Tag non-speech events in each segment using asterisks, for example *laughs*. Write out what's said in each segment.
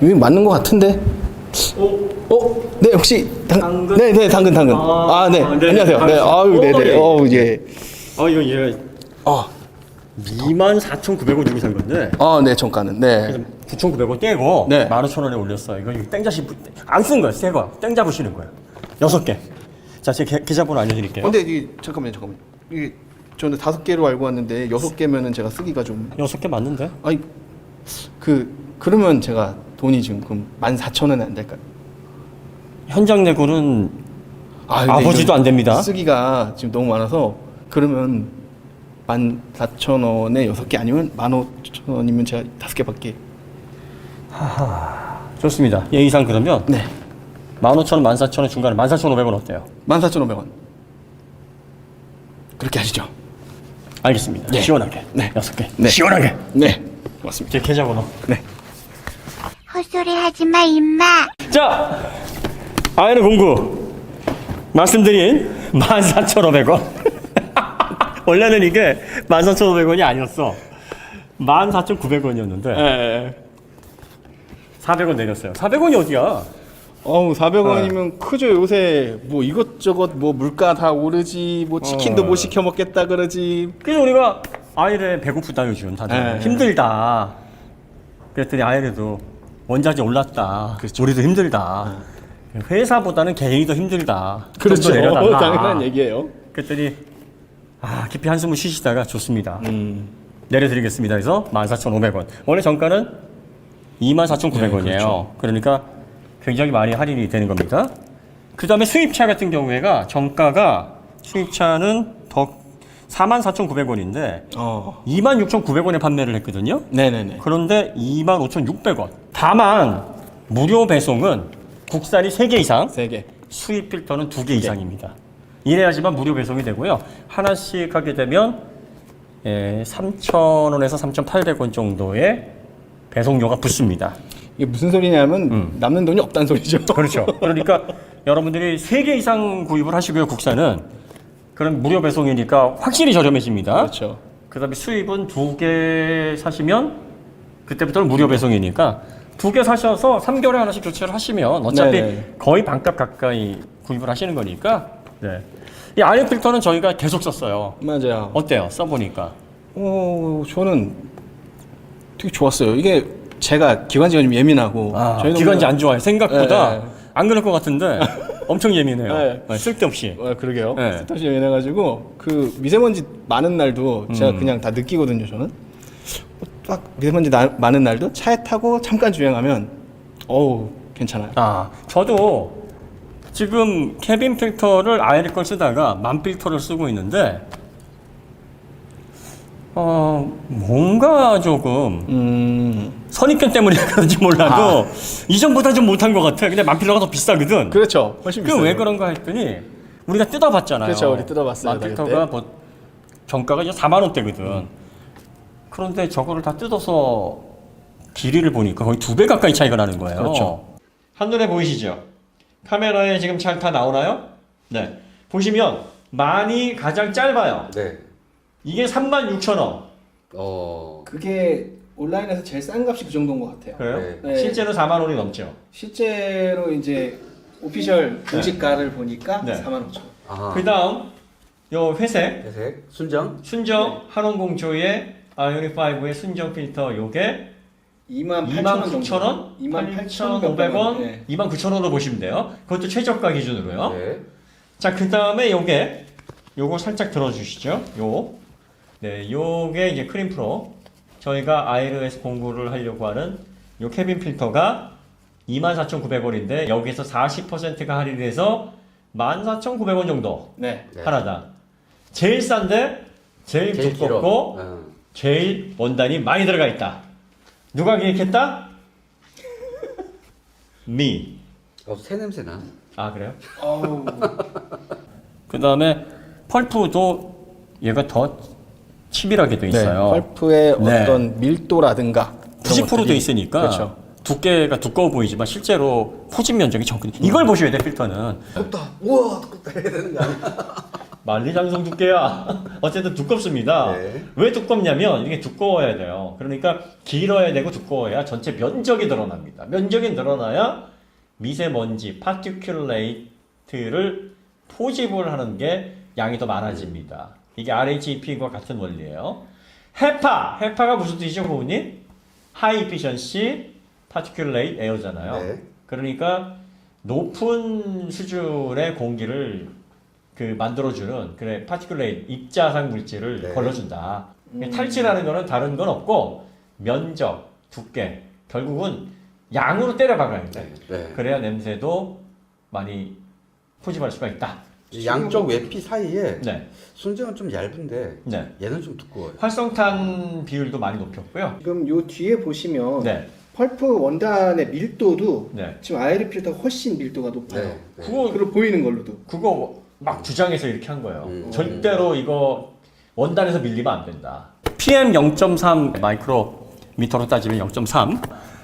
이거 맞는 것 같은데. 어? 네 혹시 당, 당근? 네, 네, 당근, 당근. 아, 아, 네. 아, 네. 안녕하세요. 네. 아유, 네, 어, 네. 예. 어, 예. 아 이거 얘 아, 24,900원 주고 산 건데 아, 네, 정가는. 네. 9,900원 떼고 네. 15,000원에 올렸어요. 이거 땡 잡시 안 쓴 거예요. 새 거. 땡 잡으시는 거예요. 여섯 개. 자, 제 계- 계좌번호 알려드릴게요. 근데 이 잠깐만요, 잠깐만. 이게 저는 다섯 개로 알고 왔는데 여섯 개면은 제가 쓰기가 좀 여섯 개 맞는데? 아니 그 그러면 제가 돈이 지금 그럼 만 사천 원에 안 될까요? 현장 내고는 아, 근데 아버지도 이거 안 됩니다. 쓰기가 지금 너무 많아서 그러면 만 사천 원에 여섯 개 아니면 만 오천 원이면 제가 다섯 개밖에. 좋습니다. 예의상 그러면 네. 15,000원, 14,000원 중간에 14,500원 어때요? 만 사천 오백 원. 그렇게 하시죠. 알겠습니다. 네. 시원하게. 네. 여섯 개. 네. 시원하게. 네. 고맙습니다. 제 계좌번호. 네. 헛소리 하지 마, 임마. 자, 아이는 공구. 말씀드린 14,500원. *laughs* 원래는 이게 14,500원이 아니었어. 14,900원이었는데 네. 400원 내렸어요. 400원이 어디야? 어우 400원이면 크죠 요새 뭐 이것저것 뭐 물가 다 오르지 뭐 치킨도 어. 못 시켜 먹겠다 그러지 그래서 우리가 아이를 배고프다 요즘 다들 네. 힘들다. 그랬더니 아이래도 원자재 올랐다. 그렇죠. 우리도 힘들다. 회사보다는 개인이 더 힘들다. 좀더 그렇죠 내려달라. 당연한 얘기예요 그랬더니 아 깊이 한숨을 쉬시다가 좋습니다. 음. 내려드리겠습니다. 해서 14,500원. 원래 정가는 24,900원이에요. 네, 그렇죠. 그러니까 굉장히 많이 할인이 되는 겁니다. 그 다음에 수입차 같은 경우에가 정가가 수입차는 더 44,900원인데 어 26,900원에 판매를 했거든요. 네네네 그런데 25,600원. 다만 무료 배송은 국산이 3개 이상, 세 개 수입 필터는 2개 이상입니다. 이래야지만 무료 배송이 되고요. 하나씩 하게 되면 예, 3,000원에서 3,800원 정도의 배송료가 붙습니다. 이게 무슨 소리냐면 음. 남는 돈이 없다는 소리죠 그렇죠. 그러니까 *laughs* 여러분들이 3개 이상 구입을 하시고요, 국산은. 그럼 무료 배송이니까 확실히 저렴해집니다. 그렇죠 그 다음에 수입은 두 개 사시면 그때부터는 무료 배송이니까 두 개 사셔서 3개월에 하나씩 교체를 하시면 어차피 네네. 거의 반값 가까이 구입을 하시는 거니까 네. 이 아이어 필터는 저희가 계속 썼어요. 맞아요 어때요? 써보니까. 어 저는 되게 좋았어요 이게 제가 기관지가 좀 예민하고 아, 기관지 뭐- 안 좋아요. 생각보다 네, 네. 안 그럴 것 같은데 *laughs* 엄청 예민해요. 네. 네, 쓸데없이. 어, 그러게요 네. 스타시 예민해가지고 그 미세먼지 많은 날도 제가 음. 그냥 다 느끼거든요 저는 어, 딱 미세먼지 나- 많은 날도 차에 타고 잠깐 주행하면 어우 괜찮아요 아, 저도 지금 캐빈 필터를 아이리 걸 쓰다가 만 필터를 쓰고 있는데 어, 뭔가 조금 음 선입견 때문에 *laughs* 그런지 몰라도 이전보다 좀 못한 것 같아. 근데 만 필터가 더 비싸거든. 그렇죠 훨씬 그 비싸요 왜 그런가 했더니 우리가 뜯어봤잖아요. 그렇죠, 우리 뜯어봤어요, 만 그때. 필터가 뭐 정가가 이제 4만 원대거든. 그런데 저거를 다 뜯어서 길이를 보니까 거의 두 배 가까이 차이가 나는 거예요. 그렇죠. 한눈에 보이시죠? 카메라에 지금 잘 다 나오나요? 네. 보시면 만이 가장 짧아요. 네. 이게 3만 6천 원. 어. 그게 온라인에서 제일 싼 값이 그 정도인 것 같아요 그래요? 네. 실제로 4만 원이 넘죠. 실제로 이제 오피셜 공시가를 보니까 네. 4만 5천 원 아. 그 다음 요 회색 회색 순정. 순정 한원공조의 아이오닉 5의 순정 필터 요게 2만 8천 2만 원 정도 9천 원, 2만 8,500원, 네. 2만 9천 원으로 보시면 돼요. 그것도 최저가 기준으로요. 네. 자, 그 다음에 요게 요거 살짝 들어주시죠. 요, 네, 요게 이제 크림 프로. 저희가 아이르에서 공부를 하려고 하는 요 캐빈 필터가 24,900원인데 여기에서 40%가 할인돼서 14,900원 정도 네. 네. 하나당. 제일 싼데 제일, 제일. 두껍고 어. 제일 원단이 많이 들어가 있다. 누가 기획했다? *laughs* 미. 어, 새 냄새 나. 아 그래요? 어우 *laughs* 그 다음에 펄프도 얘가 더 치밀하게 돼 있어요. 네, 펄프의 네. 어떤 밀도라든가 그런 90%돼 것들이- 있으니까 그렇죠. 두께가 두꺼워 보이지만 실제로 포진 면적이 적거든요. 이걸 보셔야 돼 필터는. 두껍다. 우와, 두껍다 해야 되는 거 아니야? *laughs* 만리장성 두께야. *laughs* 어쨌든 두껍습니다. 네. 왜 두껍냐면 이게 두꺼워야 돼요. 그러니까 길어야 되고 두꺼워야 전체 면적이 늘어납니다. 면적이 늘어나야 미세먼지, 파티큘레이트를 포집을 하는 게 양이 더 많아집니다. 이게 RHEP과 같은 원리예요. 헤파, 헤파가 무슨 뜻이죠, 부모님? 하이 이피션시 파티큘레이트 에어잖아요. 네. 그러니까 높은 수준의 공기를 그 만들어주는 그래 파티큘레이트 입자상 물질을 네. 걸러준다. 탈취라는 거는 다른 건 없고 면적, 두께 결국은 양으로 때려 박아야 돼. 네. 그래야 냄새도 많이 포집할 수가 있다. 이 양쪽 외피 사이에 네, 순정은 좀 얇은데 네. 얘는 좀 두꺼워요. 활성탄 비율도 많이 높였고요. 지금 요 뒤에 보시면 네, 펄프 원단의 밀도도 네. 지금 아이리 필터가 훨씬 밀도가 높아요. 네. 네. 그거 그리고 보이는 걸로도. 그거 막 주장해서 이렇게 한 거예요. 음. 절대로 이거 원단에서 밀리면 안 된다. PM 0.3 마이크로미터로 따지면 0.3.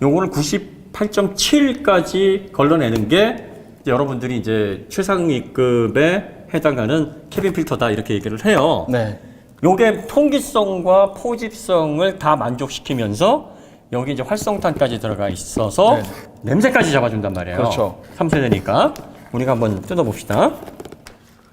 요거를 98.7까지 걸러내는 게 여러분들이 이제 최상위급에 해당하는 캐빈 필터다 이렇게 얘기를 해요. 네. 요게 통기성과 포집성을 다 만족시키면서 여기 이제 활성탄까지 들어가 있어서 네. 냄새까지 잡아준단 말이에요. 그렇죠. 3세대니까 우리가 한번 뜯어봅시다.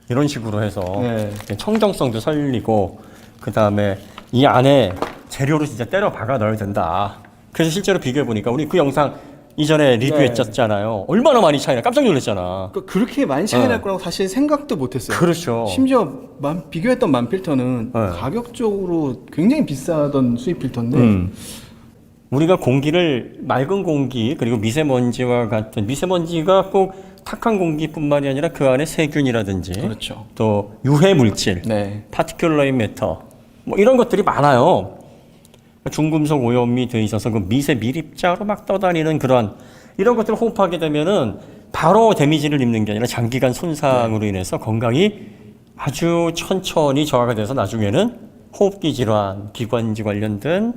이런 식으로 해서 네. 청정성도 살리고 그 다음에 이 안에 재료로 진짜 때려 박아 넣어야 된다. 그래서 실제로 비교해 보니까 우리 그 영상 이전에 리뷰했잖아요. 얼마나 많이 차이나 깜짝 놀랐잖아. 그 그렇게 많이 차이 날 네. 거라고 사실 생각도 못했어요. 그렇죠. 심지어 만, 비교했던 만 필터는 네. 가격적으로 굉장히 비싸던 수입 필터인데 음. 우리가 공기를 맑은 공기 그리고 미세먼지와 같은 미세먼지가 꼭 탁한 공기뿐만이 아니라 그 안에 세균이라든지 그렇죠. 또 유해 물질, 네. 파티큘러인 매터 뭐 이런 것들이 많아요. 중금속 오염이 돼 있어서 그 미세 밀입자로 막 떠다니는 그런 이런 것들을 호흡하게 되면은 바로 데미지를 입는 게 아니라 장기간 손상으로 인해서 건강이 아주 천천히 저하가 돼서 나중에는 호흡기 질환, 기관지 관련된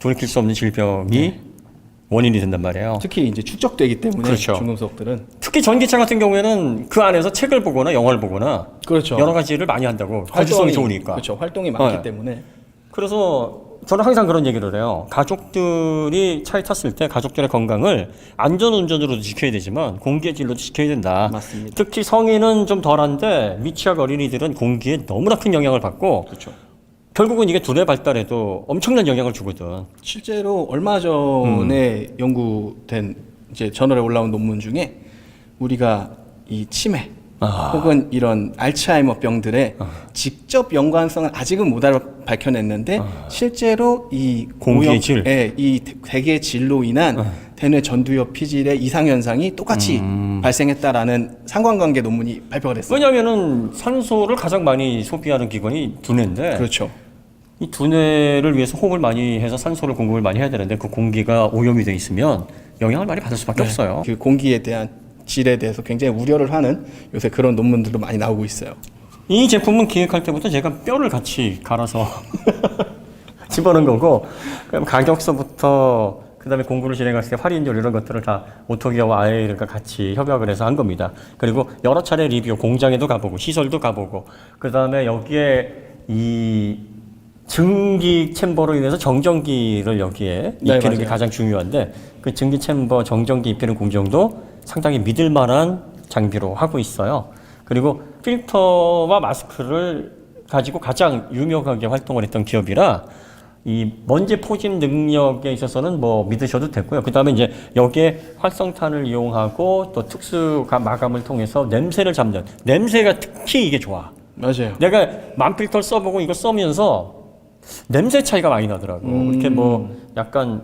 돌이킬 수 없는 질병이 원인이 된단 말이에요. 특히 이제 축적되기 때문에 그렇죠. 중금속들은 특히 전기차 같은 경우에는 그 안에서 책을 보거나 영화를 보거나 그렇죠. 여러 가지를 많이 한다고 거주성이 좋으니까. 그렇죠. 활동이 많기 네. 때문에 그래서 저는 항상 그런 얘기를 해요. 가족들이 차에 탔을 때 가족들의 건강을 안전 운전으로도 지켜야 되지만 공기의 질로도 지켜야 된다. 맞습니다. 특히 성인은 좀 덜한데 미취학 어린이들은 공기에 너무나 큰 영향을 받고 그렇죠. 결국은 이게 두뇌 발달에도 엄청난 영향을 주거든. 실제로 얼마 전에 연구된 이제 저널에 올라온 논문 중에 우리가 이 치매 아. 혹은 이런 알츠하이머 병들의 직접 연관성은 아직은 못 알아 밝혀냈는데 실제로 이 공기의 오염- 질. 예, 이 대기의 질로 인한 대뇌 전두엽 피질의 이상 현상이 똑같이 발생했다라는 상관관계 논문이 발표가 됐어요. 왜냐하면은 산소를 가장 많이 소비하는 기관이 두뇌인데 그렇죠. 이 두뇌를 위해서 호흡을 많이 해서 산소를 공급을 많이 해야 되는데 그 공기가 오염이 돼 있으면 영향을 많이 받을 수밖에 없어요. 그 공기에 대한 질에 대해서 굉장히 우려를 하는 요새 그런 논문들도 많이 나오고 있어요. 이 제품은 기획할 때부터 제가 뼈를 같이 갈아서 *laughs* 집어넣은 거고 그럼 가격서부터 그다음에 공구를 진행했을 때 할인율 이런 것들을 다 오토기어와 아이들과 같이 협약을 해서 한 겁니다. 그리고 여러 차례 리뷰 공장에도 가보고 시설도 가보고 그다음에 여기에 이 증기 챔버로 인해서 정전기를 여기에 네, 입히는 게 맞아요. 가장 중요한데 그 증기 챔버 정전기 입히는 공정도 상당히 믿을 만한 장비로 하고 있어요. 그리고 필터와 마스크를 가지고 가장 유명하게 활동을 했던 기업이라 이 먼지 포집 능력에 있어서는 뭐 믿으셔도 되고요. 그 다음에 이제 여기에 활성탄을 이용하고 또 특수 가- 마감을 통해서 냄새를 잡는 냄새가 특히 이게 좋아. 맞아요. 내가 만필터를 써보고 이거 써면서 냄새 차이가 많이 나더라고. 음. 이렇게 뭐 약간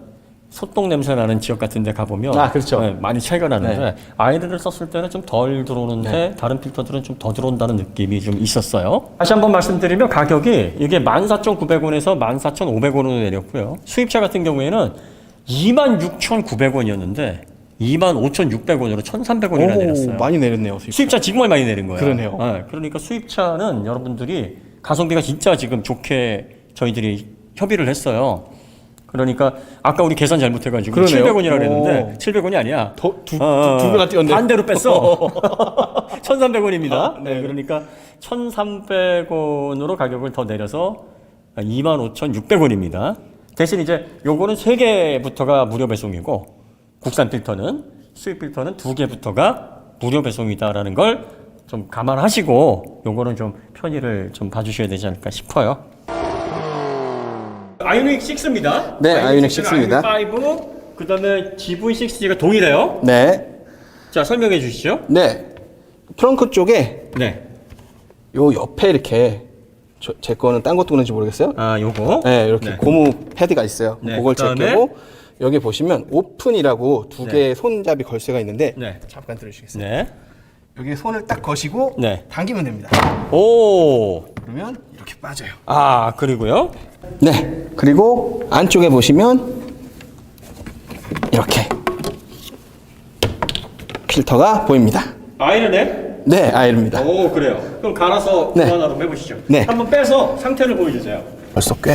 소똥 냄새 나는 지역 같은 데 가보면 아, 그렇죠. 네, 많이 차이가 나는데 네. 아이들을 썼을 때는 좀 덜 들어오는데 다른 필터들은 좀 더 들어온다는 느낌이 좀 있었어요. 다시 한번 말씀드리면 가격이 이게 14,900원에서 14,500원으로 내렸고요. 수입차 같은 경우에는 26,900원이었는데 25,600원으로 1,300원이나 내렸어요. 많이 내렸네요. 수입. 수입차 정말 많이 내린 거예요. 그러네요. 네, 그러니까 수입차는 여러분들이 가성비가 진짜 지금 좋게 저희들이 협의를 했어요. 그러니까 아까 우리 계산 잘못해가지고 그러네요. 700원이라 그랬는데 오. 700원이 아니야. 더 두, 어, 어, 두 배가 뛰었네. 반대로 뺐어. *laughs* *laughs* 1,300원입니다. 아, 네, 그러니까 1,300원으로 가격을 더 내려서 25,600원입니다. 대신 이제 요거는 세 개부터가 무료 배송이고 국산 필터는 수입 필터는 두 개부터가 무료 배송이다라는 걸 좀 감안하시고 요거는 좀 편의를 좀 봐주셔야 되지 않을까 싶어요. 아이오닉 6입니다. 네, 아이오닉 6 입니다. 아이오닉 5, 그 다음에 GV6가 동일해요. 네. 자 설명해 주시죠. 네. 트렁크 쪽에 네. 요 옆에 이렇게 저, 제 거는 딴 것도 그런지 모르겠어요. 아 요거. 네, 이렇게 네. 고무 패드가 있어요. 네, 그걸 그다음에? 제끼고 여기 보시면 오픈이라고 두 네. 개의 손잡이 걸쇠가 있는데 네. 잠깐 들어주시겠어요? 네. 여기 손을 딱 거시고 네. 당기면 됩니다. 오. 그러면 이렇게 빠져요. 아 그리고요. 네. 그리고 안쪽에 보시면 이렇게 필터가 보입니다. 아이러네. 네, 아이릅니다. 오 그래요. 그럼 갈아서 네. 교환하러 해보시죠. 네. 한번 빼서 상태를 보여주세요. 벌써 꽤.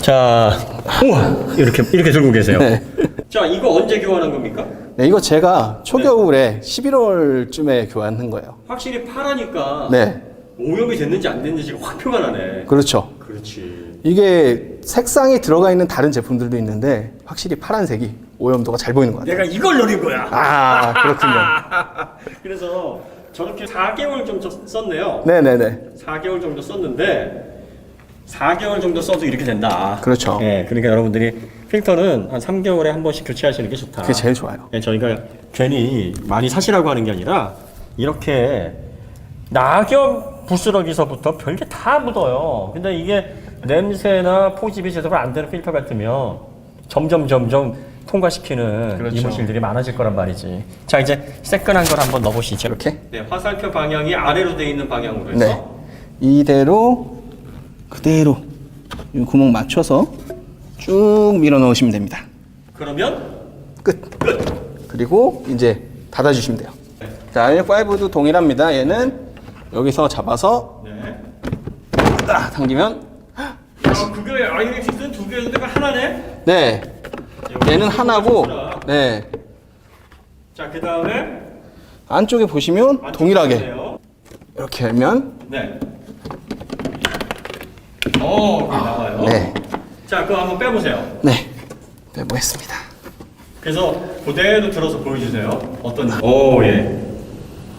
자, 우와 이렇게 이렇게 들고 계세요. 네. 자 이거 언제 교환한 겁니까? 네, 이거 제가 초겨울에 11월쯤에 교환한 거예요. 확실히 파라니까 네, 오염이 됐는지 안 됐는지가 확 표가 나네. 그렇죠. 그렇지. 이게 색상이 들어가 있는 다른 제품들도 있는데 확실히 파란색이 오염도가 잘 보이는 것 같아요. 내가 이걸 노린 거야. 아, 그렇군요. *laughs* 그래서 저렇게 4개월 정도 썼네요. 네네네. 4개월 정도 썼는데 4개월 정도 써도 이렇게 된다. 그렇죠. 예, 그러니까 여러분들이 필터는 한 3개월에 한 번씩 교체하시는 게 좋다. 그게 제일 좋아요. 예, 저희가 괜히 많이 사시라고 하는 게 아니라 이렇게 낙엽 부스러기서부터 별게 다 묻어요. 근데 이게 냄새나 포집이 제대로 안 되는 필터 같으면 점점 점점 통과시키는 그렇죠. 이물질들이 많아질 거란 말이지. 자 이제 새끈한 걸 한번 넣어보시죠. 이렇게. 네, 화살표 방향이 아래로 돼 있는 방향으로 해서 네. 이대로 그대로 이 구멍 맞춰서 쭉 밀어 넣으시면 됩니다. 그러면 끝. 그리고 이제 닫아주시면 돼요. 자, 아이언 5도 동일합니다. 얘는 여기서 잡아서 네. 딱 당기면 아, 그게 아이오닉 6는 두 개였는데 하나네. 네. 얘는 하나고 네. 자, 그 다음에 안쪽에 보시면 동일하게 이렇게 하면 네. 어, 그게 나와요. 네. 자, 그거 한번 빼보세요. 네. 빼보겠습니다. 그래서 그대로 들어서 보여주세요. 어떤지. 오, 예.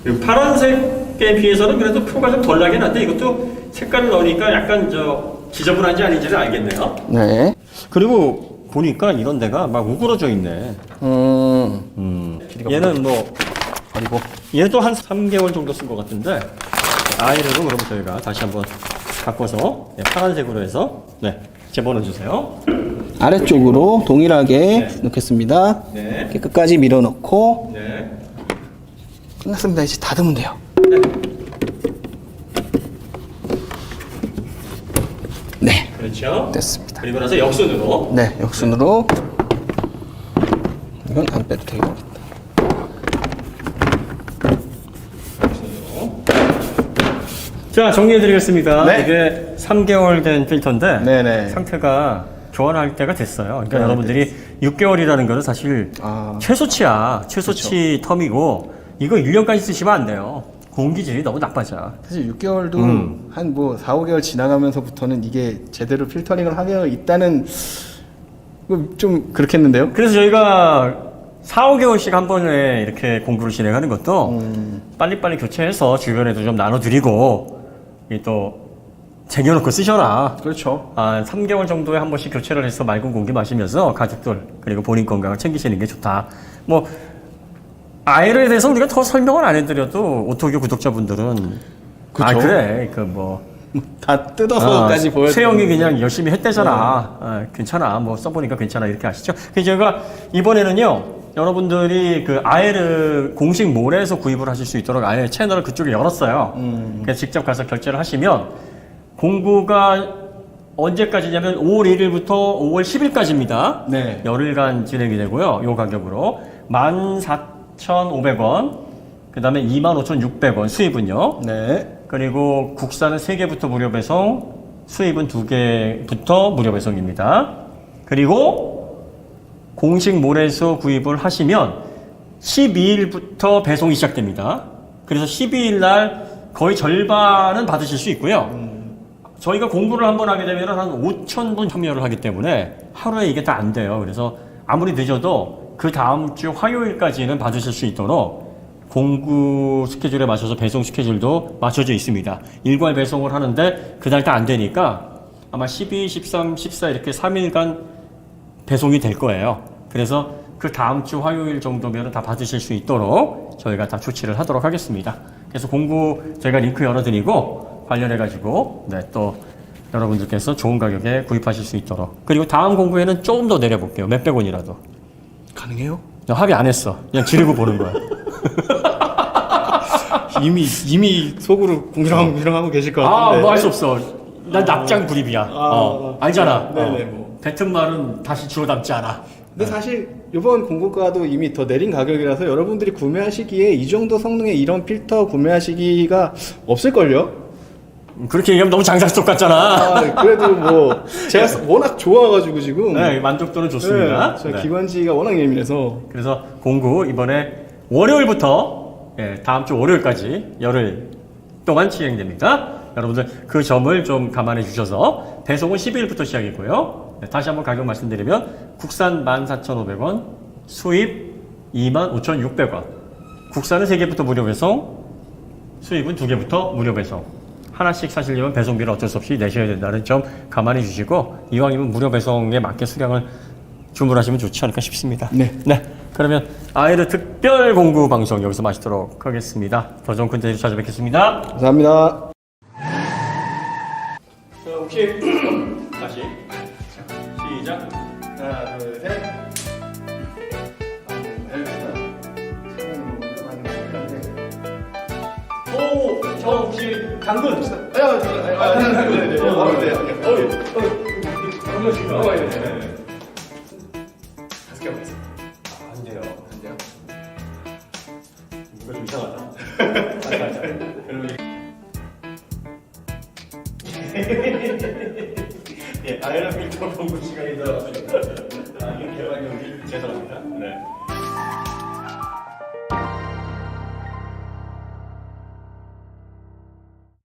이 파란색에 비해서는 그래도 표가 좀 덜 나긴 한데 이것도 색깔을 넣으니까 약간 저 지저분한지 아닌지를 알겠네요. 네. 그리고 보니까 이런 데가 막 우그러져 있네. 음. 음. 얘는 뭐 그리고 얘도 한 3개월 정도 쓴 것 같은데 아이를 그럼 저희가 다시 한번 바꿔서 네, 파란색으로 해서 네 집어넣어 주세요. 아래쪽으로 동일하게 네. 넣겠습니다. 네. 이렇게 끝까지 밀어 넣고 네. 끝났습니다. 이제 닫으면 돼요. 네. 그렇죠. 됐습니다. 그리고 나서 역순으로 네, 역순으로 이건 안 빼도 되겠 자 정리해드리겠습니다. 네. 이게 3개월 된 필터인데 네네. 상태가 교환할 때가 됐어요. 그러니까 네, 여러분들이 6개월이라는 거는 사실 아. 최소치야. 최소치 텀이고 이거 1년까지 쓰시면 안 돼요. 공기질이 너무 나빠져. 사실 6개월도 음. 한 뭐 4, 5개월 지나가면서부터는 이게 제대로 필터링을 하게 있다는 좀 그렇겠는데요? 그래서 저희가 4, 5개월씩 한 번에 이렇게 공부를 진행하는 것도 음. 빨리빨리 교체해서 주변에도 좀 나눠드리고 이 또 쟁여놓고 쓰셔라. 그렇죠. 아, 3개월 정도에 한 번씩 교체를 해서 맑은 공기 마시면서 가족들 그리고 본인 건강을 챙기시는 게 좋다. 뭐 아이에 대해서 우리가 더 설명을 안 해드려도 오토교 구독자분들은 아 그쵸. 그래 그뭐 *laughs* 다 뜯어서까지 보여. 세영이 그냥 열심히 했대잖아. 아, 괜찮아. 뭐 써보니까 괜찮아. 이렇게 아시죠? 그래서 제가 이번에는요, 여러분들이 그 아에르 공식 몰에서 구입을 하실 수 있도록 아예 채널을 그쪽에 열었어요. 그래서 직접 가서 결제를 하시면 공구가 언제까지냐면 5월 1일부터 5월 10일까지입니다. 네. 열흘간 진행이 되고요. 요 가격으로 14,500원, 그 다음에 25,600원 수입은요. 네. 그리고 국산은 3개부터 무료 배송, 수입은 2개부터 무료 배송입니다. 그리고 공식 몰에서 구입을 하시면 12일부터 배송이 시작됩니다. 그래서 12일 날 거의 절반은 받으실 수 있고요. 저희가 공부를 한번 하게 되면 한 5천 분 참여를 하기 때문에 하루에 이게 다 안 돼요. 그래서 아무리 늦어도 그 다음 주 화요일까지는 받으실 수 있도록 공구 스케줄에 맞춰서 배송 스케줄도 맞춰져 있습니다. 일괄 배송을 하는데 그날 다 안 되니까 아마 12, 13, 14 이렇게 3일간 배송이 될 거예요. 그래서 그 다음 주 화요일 정도면 다 받으실 수 있도록 저희가 다 조치를 하도록 하겠습니다. 그래서 공구 제가 링크 열어드리고 관련해가지고 네, 또 여러분들께서 좋은 가격에 구입하실 수 있도록 그리고 다음 공구에는 조금 더 내려볼게요. 몇백 원이라도. 가능해요? 나 합의 안 했어. 그냥 지르고 보는 거야. *laughs* 이미 이미 속으로 공시렁공시렁하고 계실 것 같은데. 아, 뭐할 수 없어. 난 납작 불입이야. 아, 어, 아, 알잖아. 네네, 어. 뭐. 뱉은 말은 다시 주워 담지 않아. 근데 사실 이번 공고가도 이미 더 내린 가격이라서 여러분들이 구매하시기에 이 정도 성능의 이런 필터 구매하시기가 없을걸요? 그렇게 얘기하면 너무 장사쪽 같잖아. 아, 그래도 뭐 *laughs* 제가 워낙 좋아가지고 지금 네, 만족도는 좋습니다. 네, 저 네. 기관지가 워낙 예민해서 그래서 공구 이번에 월요일부터 예, 다음 주 월요일까지 열흘 동안 진행됩니다. 여러분들 그 점을 좀 감안해 주셔서 배송은 12일부터 시작이고요. 네, 다시 한번 가격 말씀드리면 국산 14,500원, 수입 25,600원. 국산은 3개부터 무료 배송, 수입은 2개부터 무료 배송. 하나씩 사시려면 배송비를 어쩔 수 없이 내셔야 된다는 점 감안해 주시고 이왕이면 무료 배송에 맞게 수량을 주문하시면 좋지 않을까 싶습니다. 네. 네. 그러면 아이들 특별 공구 방송 여기서 마치도록 하겠습니다. 더 좋은 콘텐츠 찾아뵙겠습니다. 감사합니다. 자, 혹시 시작. 하나, 둘, 셋. 오, 저 혹시 당근. 아, 저, 아, 아, 네, 네, 네. 어, 네, 네. 어, 예. 어, 당근이요. 어, 예, 네, 네. 다섯 개